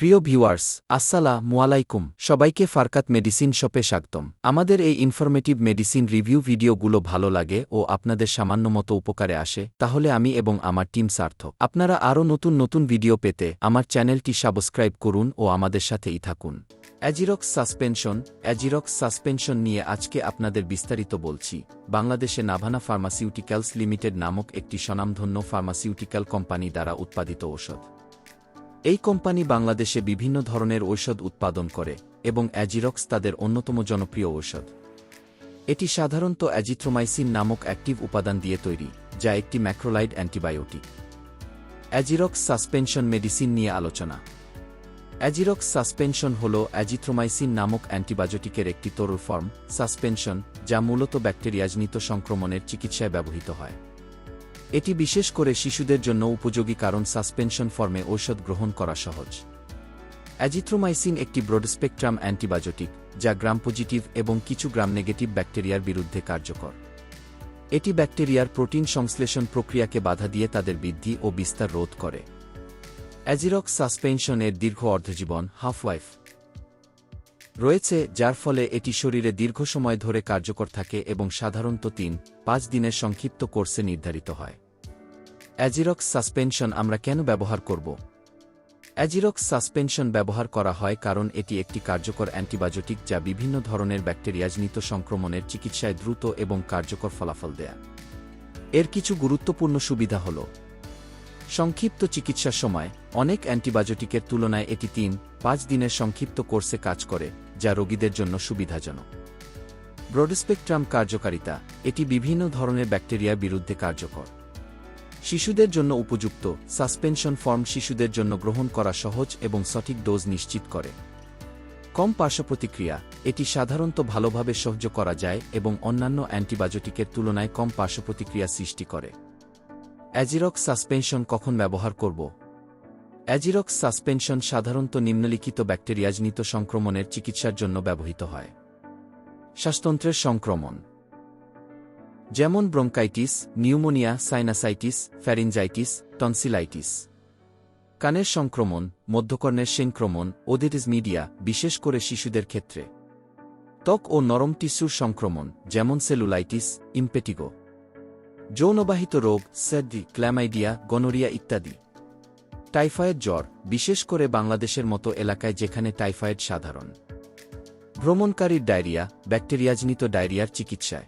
প্রিয় ভিউয়ার্স আসসালা মুয়ালাইকুম সবাইকে ফারকাত মেডিসিন শপে স্বাগতম। আমাদের এই ইনফরমেটিভ মেডিসিন রিভিউ ভিডিওগুলো ভালো লাগে ও আপনাদের সামান্য মতো উপকারে আসে, তাহলে আমি এবং আমার টিম সার্থক। আপনারা আরও নতুন নতুন ভিডিও পেতে আমার চ্যানেলটি সাবস্ক্রাইব করুন ও আমাদের সাথেই থাকুন। অ্যাজিরক্স সাসপেনশন অ্যাজিরক্স সাসপেনশন নিয়ে আজকে আপনাদের বিস্তারিত বলছি। বাংলাদেশে নাভানা ফার্মাসিউটিক্যালস লিমিটেড নামক একটি স্বনামধন্য ফার্মাসিউটিক্যাল কোম্পানি দ্বারা উৎপাদিত ঔষধ। এই কোম্পানি বাংলাদেশে বিভিন্ন ধরনের ঔষধ উৎপাদন করে এবং অ্যাজিরক্স তাদের অন্যতম জনপ্রিয় ঔষধ। এটি সাধারণত অ্যাজিথ্রোমাইসিন নামক অ্যাক্টিভ উপাদান দিয়ে তৈরি, যা একটি macrolide antibiotic. Azirox suspension medicine নিয়ে আলোচনা। অ্যাজিরক্স সাসপেনশন হল অ্যাজিথ্রোমাইসিন নামক অ্যান্টিবায়োটিকের একটি তরল ফর্ম, সাসপেনশন, যা মূলত ব্যাকটেরিয়াজনিত সংক্রমণের চিকিৎসায় ব্যবহৃত হয়। এটি বিশেষ করে শিশুদের জন্য উপযোগী কারণ সাসপেনশন ফর্মে ঔষধ গ্রহণ করা সহজ। অ্যাজিথ্রোমাইসিন একটি ব্রডস্পেকট্রাম অ্যান্টিবায়োটিক, যা গ্রাম পজিটিভ এবং কিছু গ্রাম নেগেটিভ ব্যাকটেরিয়ার বিরুদ্ধে কার্যকর। এটি ব্যাকটেরিয়ার প্রোটিন সংশ্লেষণ প্রক্রিয়াকে বাধা দিয়ে তাদের বৃদ্ধি ও বিস্তার রোধ করে। অ্যাজিরক্স সাসপেনশনের দীর্ঘ অর্ধজীবন হাফ ওয়াইফ রয়েছে, যার ফলে এটি শরীরে দীর্ঘ সময় ধরে কার্যকর থাকে এবং সাধারণত তিন, পাঁচ দিনের সংক্ষিপ্ত কোর্সে নির্ধারিত হয়। অ্যাজিরক্স সাসপেনশন আমরা কেন ব্যবহার করব? অ্যাজিরক্স সাসপেনশন ব্যবহার করা হয় কারণ এটি একটি কার্যকর অ্যান্টিবায়োটিক যা বিভিন্ন ধরনের ব্যাকটেরিয়াজনিত সংক্রমণের চিকিৎসায় দ্রুত এবং কার্যকর ফলাফল দেয়। এর কিছু গুরুত্বপূর্ণ সুবিধা হল, সংক্ষিপ্ত চিকিৎসার সময় অনেক অ্যান্টিবায়োটিকের তুলনায় এটি তিন, পাঁচ দিনের সংক্ষিপ্ত কোর্সে কাজ করে যা রোগীদের জন্য সুবিধাজনক। ব্রডস্পেকট্রাম কার্যকারিতা এটি বিভিন্ন ধরনের ব্যাকটেরিয়ার বিরুদ্ধে কার্যকর। শিশুদের জন্য উপযুক্ত সাসপেনশন ফর্ম শিশুদের জন্য গ্রহণ করা সহজ এবং সঠিক ডোজ নিশ্চিত করে। কম পার্শ্বপ্রতিক্রিয়া, এটি সাধারণত ভালোভাবে সহ্য করা যায় এবং অন্যান্য অ্যান্টিবায়োটিকের তুলনায় কম পার্শ্বপ্রতিক্রিয়া সৃষ্টি করে। অ্যাজিরক সাসপেনশন কখন ব্যবহার করব? অ্যাজিরক্স সাসপেনশন সাধারণত নিম্নলিখিত ব্যাকটেরিয়াজনিত সংক্রমণের চিকিৎসার জন্য ব্যবহৃত হয়। শ্বাসতন্ত্রের সংক্রমণ। যেমন bronchitis, pneumonia, sinusitis, pharyngitis, tonsillitis. কানের সংক্রমণ, মধ্যকর্ণের সংক্রমণ ওদিটিস মিডিয়া, বিশেষ করে শিশুদের ক্ষেত্রে। ত্বক ও নরম টিস্যুর সংক্রমণ, যেমন সেলুলাইটিস, ইম্পেটিগো। যৌনবাহিত রোগ সার্দি ক্ল্যামাইডিয়া, গনোরিয়া ইত্যাদি। টাইফয়েড জ্বর, বিশেষ করে বাংলাদেশের মতো এলাকায় যেখানে টাইফয়েড সাধারণ। ভ্রমণকারীর ডায়রিয়া, ব্যাকটেরিয়াজনিত ডায়রিয়ার চিকিৎসায়।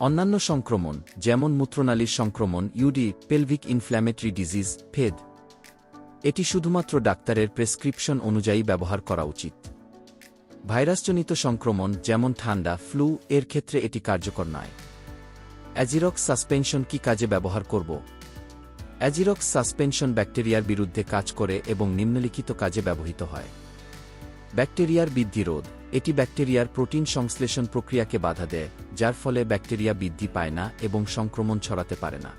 অন্যান্য সংক্রমণ, যেমন মূত্রনালীর সংক্রমণ, U D, pelvic inflammatory disease, faith. এটি শুধুমাত্র ডাক্তারের প্রেসক্রিপশন অনুযায়ী ব্যবহার করা উচিত। ভাইরাসজনিত সংক্রমণ, যেমন ঠান্ডা, ফ্লু, এর ক্ষেত্রে এটি কার্যকর নয়। অ্যাজিরক্স সাসপেনশন কি কাজে ব্যবহার করব? অ্যাজিরক্স সাসপেনশন ব্যাকটেরিয়ার বিরুদ্ধে কাজ করে এবং নিম্নলিখিত কাজে ব্যবহৃত হয়। ব্যাকটেরিয়ার বৃদ্ধি রোধ এটি ব্যাকটেরিয়ার প্রোটিন সংশ্লেষণ প্রক্রিয়াকে বাধা দেয়, যার ফলে ব্যাকটেরিয়া বৃদ্ধি পায় না এবং সংক্রমণ ছড়াতে পারে না।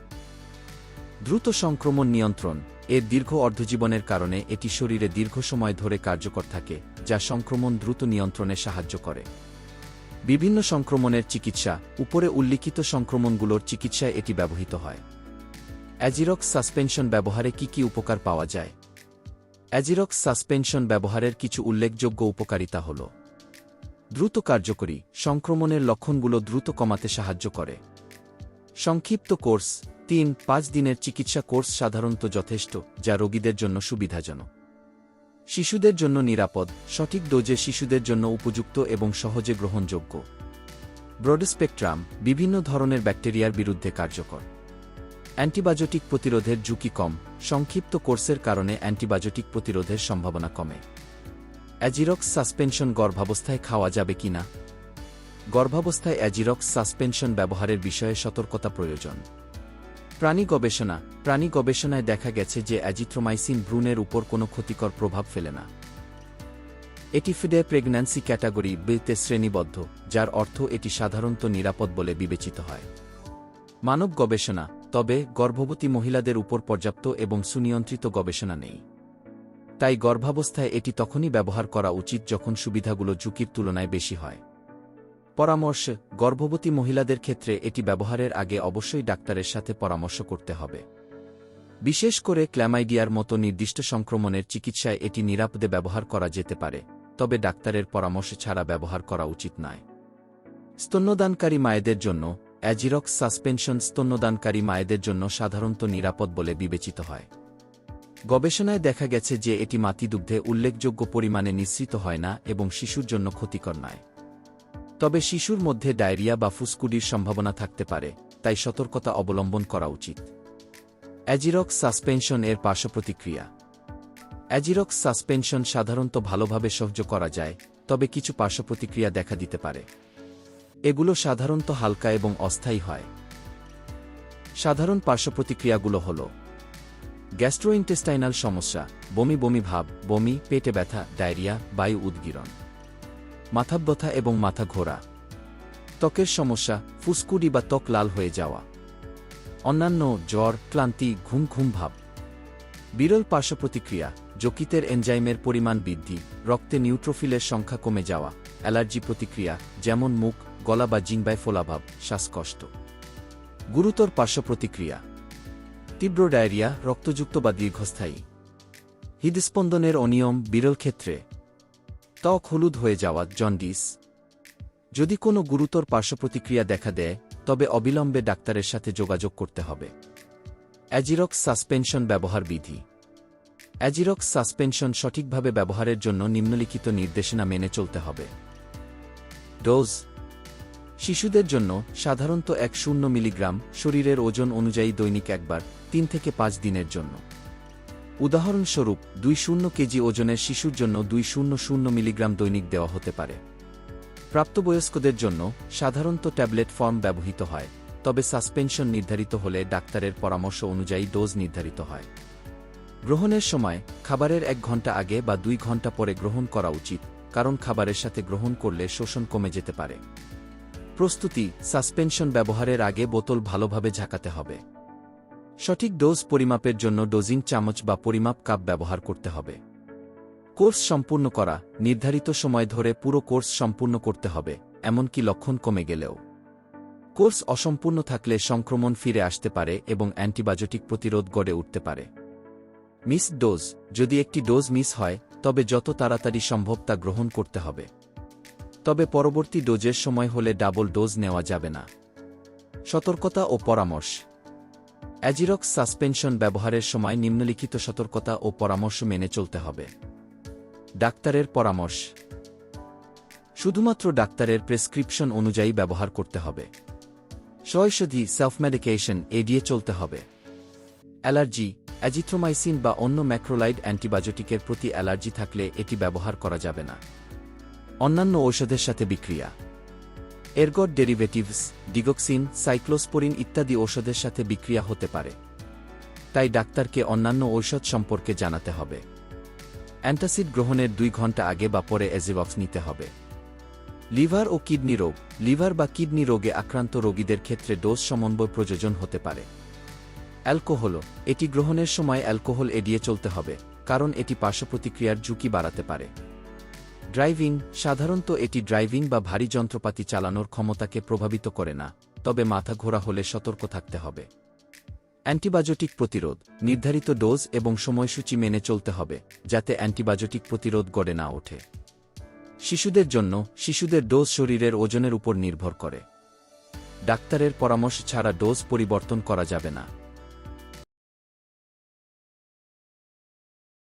দ্রুত সংক্রমণ নিয়ন্ত্রণ। এর দীর্ঘ অর্ধজীবনের কারণে এটি শরীরে দীর্ঘ সময় ধরে কার্যকর থাকে, যা সংক্রমণ দ্রুত নিয়ন্ত্রণে সাহায্য করে। বিভিন্ন সংক্রমণের চিকিৎসা। উপরে উল্লিখিত সংক্রমণগুলোর চিকিৎসায় এটি ব্যবহৃত হয়। অ্যাজিরক্স সাসপেনশন ব্যবহারে কি কি উপকার পাওয়া যায়? অ্যাজিরক্স সাসপেনশন ব্যবহারের কিছু উল্লেখযোগ্য উপকারিতা হল। দ্রুত কার্যকরী, সংক্রমণের লক্ষণগুলো দ্রুত কমাতে সাহায্য করে। সংক্ষিপ্ত কোর্স, তিন, পাঁচ দিনের চিকিৎসা কোর্স সাধারণত যথেষ্ট, যা রোগীদের জন্য সুবিধাজনক। শিশুদের জন্য নিরাপদ, সঠিক ডোজে শিশুদের জন্য উপযুক্ত এবং সহজে গ্রহণযোগ্য। ব্রডস্পেকট্রাম, বিভিন্ন ধরনের ব্যাকটেরিয়ার বিরুদ্ধে কার্যকর। অ্যান্টিবায়োটিক প্রতিরোধের ঝুঁকি কম, সংক্ষিপ্ত কোর্সের কারণে অ্যান্টিবায়োটিক প্রতিরোধের সম্ভাবনা কমে। অ্যাজিরক্স সাসপেনশন গর্ভাবস্থায় খাওয়া যাবে কি না? গর্ভাবস্থায় অ্যাজিরক্স সাসপেনশন ব্যবহারের বিষয়ে সতর্কতা প্রয়োজন। প্রাণী গবেষণা, প্রাণী গবেষণায় দেখা গেছে যে অ্যাজিথ্রোমাইসিন ভ্রূণের উপর কোনো ক্ষতিকর প্রভাব ফেলে না। এটি ফিডে প্রেগন্যান্সি ক্যাটাগরি বিতে শ্রেণীবদ্ধ, যার অর্থ এটি সাধারণত নিরাপদ বলে বিবেচিত হয়। মানব গবেষণা তবে গর্ভবতী মহিলাদের উপর পর্যাপ্ত এবং সুনিয়ন্ত্রিত গবেষণা নেই। তাই গর্ভাবস্থায় এটি তখনই ব্যবহার করা উচিত যখন সুবিধাগুলো ঝুঁকির তুলনায় বেশি হয়। পরামর্শ, গর্ভবতী মহিলাদের ক্ষেত্রে এটি ব্যবহারের আগে অবশ্যই ডাক্তারের সাথে পরামর্শ করতে হবে। বিশেষ করে ক্ল্যামাইডিয়ার মতো নির্দিষ্ট সংক্রমণের চিকিৎসায় এটি নিরাপদে ব্যবহার করা যেতে পারে, তবে ডাক্তারের পরামর্শ ছাড়া ব্যবহার করা উচিত নয়। স্তন্যদানকারী মায়েদের জন্য অ্যাজিরক্স সাসপেনশন স্তন্যদানকারী মায়েদের জন্য সাধারণত নিরাপদ বলে বিবেচিত হয়। গবেষণায় দেখা গেছে যে এটি মাতৃদুগ্ধে উল্লেখযোগ্য পরিমাণে নিঃসৃত হয় না এবং শিশুর জন্য ক্ষতিকর নয়। তবে শিশুর মধ্যে ডায়রিয়া বা ফুসকুডির সম্ভাবনা থাকতে পারে, তাই সতর্কতা অবলম্বন করা উচিত। অ্যাজিরক্স সাসপেনশন এর পার্শ্বপ্রতিক্রিয়া অ্যাজিরক্স সাসপেনশন সাধারণত ভালোভাবে সহ্য করা যায়, তবে কিছু পার্শ্বপ্রতিক্রিয়া দেখা দিতে পারে। এগুলো সাধারণত হালকা এবং অস্থায়ী হয়। সাধারণ পার্শ্বপ্রতিক্রিয়াগুলো হল গ্যাস্ট্রোইন্টেস্টাইনাল সমস্যা, বমি বমি ভাব, বমি, পেটে ব্যথা, ডায়রিয়া, বায়ু উদ্গীরণ মাথা ব্যথা এবং মাথা ঘোরা, ত্বকের সমস্যা, ফুসকুডি বা ত্বক লাল হয়ে যাওয়া, অন্যান্য জ্বর, ক্লান্তি, ঘুম ঘুম ভাব। বিরল পার্শ্বপ্রতিক্রিয়া, যকৃতের এনজাইমের পরিমাণ বৃদ্ধি, রক্তে নিউট্রোফিলের সংখ্যা কমে যাওয়া, অ্যালার্জি প্রতিক্রিয়া, যেমন মুখ গলা বা জিংবায় ফোলাভাব, শ্বাসকষ্ট। গুরুতর পার্শ্বপ্রতিক্রিয়া। তীব্র ডায়রিয়া, রক্তযুক্ত বা দীর্ঘস্থায়ী। হৃদস্পন্দনের অনিয়ম, বিরল ক্ষেত্রে। ত্বক হলুদ হয়ে যাওয়া, জন্ডিস। যদি কোনো গুরুতর পার্শ্বপ্রতিক্রিয়া দেখা দেয়, তবে অবিলম্বে ডাক্তারের সাথে যোগাযোগ করতে হবে। অ্যাজিরক্স সাসপেনশন ব্যবহার বিধি। অ্যাজিরক্স সাসপেনশন সঠিকভাবে ব্যবহারের জন্য নিম্নলিখিত নির্দেশনা মেনে চলতে হবে। ডোজ শিশুদের জন্য সাধারণত এক শূন্য মিলিগ্রাম শরীরের ওজন অনুযায়ী দৈনিক একবার, তিন থেকে পাঁচ দিনের জন্য। উদাহরণস্বরূপ, দুই শূন্য কেজি ওজনের শিশুর জন্য দুই শূন্য শূন্য মিলিগ্রাম দৈনিক দেওয়া হতে পারে। প্রাপ্তবয়স্কদের জন্য সাধারণত ট্যাবলেট ফর্ম ব্যবহৃত হয়, তবে সাসপেনশন নির্ধারিত হলে ডাক্তারের পরামর্শ অনুযায়ী ডোজ নির্ধারিত হয়। গ্রহণের সময়, খাবারের এক ঘণ্টা আগে বা দুই ঘণ্টা পরে গ্রহণ করা উচিত, কারণ খাবারের সাথে গ্রহণ করলে শোষণ কমে যেতে পারে। প্রস্তুতি, সাসপেনশন ব্যবহারের আগে বোতল ভালোভাবে ঝাঁকাতে হবে। সঠিক ডোজ পরিমাপের জন্য ডোজিং চামচ বা পরিমাপ কাপ ব্যবহার করতে হবে। কোর্স সম্পূর্ণ করা, নির্ধারিত সময় ধরে পুরো কোর্স সম্পূর্ণ করতে হবে, এমনকি লক্ষণ কমে গেলেও। কোর্স অসম্পূর্ণ থাকলে সংক্রমণ ফিরে আসতে পারে এবং অ্যান্টিবায়োটিক প্রতিরোধ গড়ে উঠতে পারে। মিস ডোজ, যদি একটি ডোজ মিস হয়, তবে যত তাড়াতাড়ি সম্ভব তা গ্রহণ করতে হবে। তবে পরবর্তী ডোজের সময় হলে ডাবল ডোজ নেওয়া যাবে না। সতর্কতা ও পরামর্শ। অ্যাজিরক্স সাসপেনশন ব্যবহারের সময় নিম্নলিখিত সতর্কতা ও পরামর্শ মেনে চলতে হবে। ডাক্তারের পরামর্শ। শুধুমাত্র ডাক্তারের প্রেসক্রিপশন অনুযায়ী ব্যবহার করতে হবে। সয়ষধি সেলফ মেডিকেশন এড়িয়ে চলতে হবে। অ্যালার্জি, অ্যাজিথ্রোমাইসিন বা অন্য ম্যাক্রোলাইড অ্যান্টিবায়োটিকের প্রতি অ্যালার্জি থাকলে এটি ব্যবহার করা যাবে না। অন্যান্য ঔষধের সাথে বিক্রিয়া। এরগট ডেরিভেটিভস, ডিগক্সিন, সাইক্লোস্পোরিন ইত্যাদি ঔষধের সাথে বিক্রিয়া হতে পারে। তাই ডাক্তারকে অন্যান্য ঔষধ সম্পর্কে জানাতে হবে। অ্যান্টাসিড গ্রহণের দুই ঘণ্টা আগে বা পরে এজিবক্স নিতে হবে। লিভার ও কিডনি রোগ, লিভার বা কিডনি রোগে আক্রান্ত রোগীদের ক্ষেত্রে ডোজ সমন্বয় প্রযোজন হতে পারে। অ্যালকোহল, এটি গ্রহণের সময় অ্যালকোহল এড়িয়ে চলতে হবে, কারণ এটি পার্শ্বপ্রতিক্রিয়ার ঝুঁকি বাড়াতে পারে। ড্রাইভিং সাধারণত এটি ড্রাইভিং বা ভারী যন্ত্রপাতি চালানোর ক্ষমতাকে প্রভাবিত করে না, তবে মাথা ঘোরা হলে সতর্ক থাকতে হবে। অ্যান্টিবায়োটিক প্রতিরোধ, নির্ধারিত ডোজ এবং সময়সূচি মেনে চলতে হবে, যাতে অ্যান্টিবায়োটিক প্রতিরোধ গড়ে না ওঠে। শিশুদের জন্য, শিশুদের ডোজ শরীরের ওজনের উপর নির্ভর করে। ডাক্তারের পরামর্শ ছাড়া ডোজ পরিবর্তন করা যাবে না।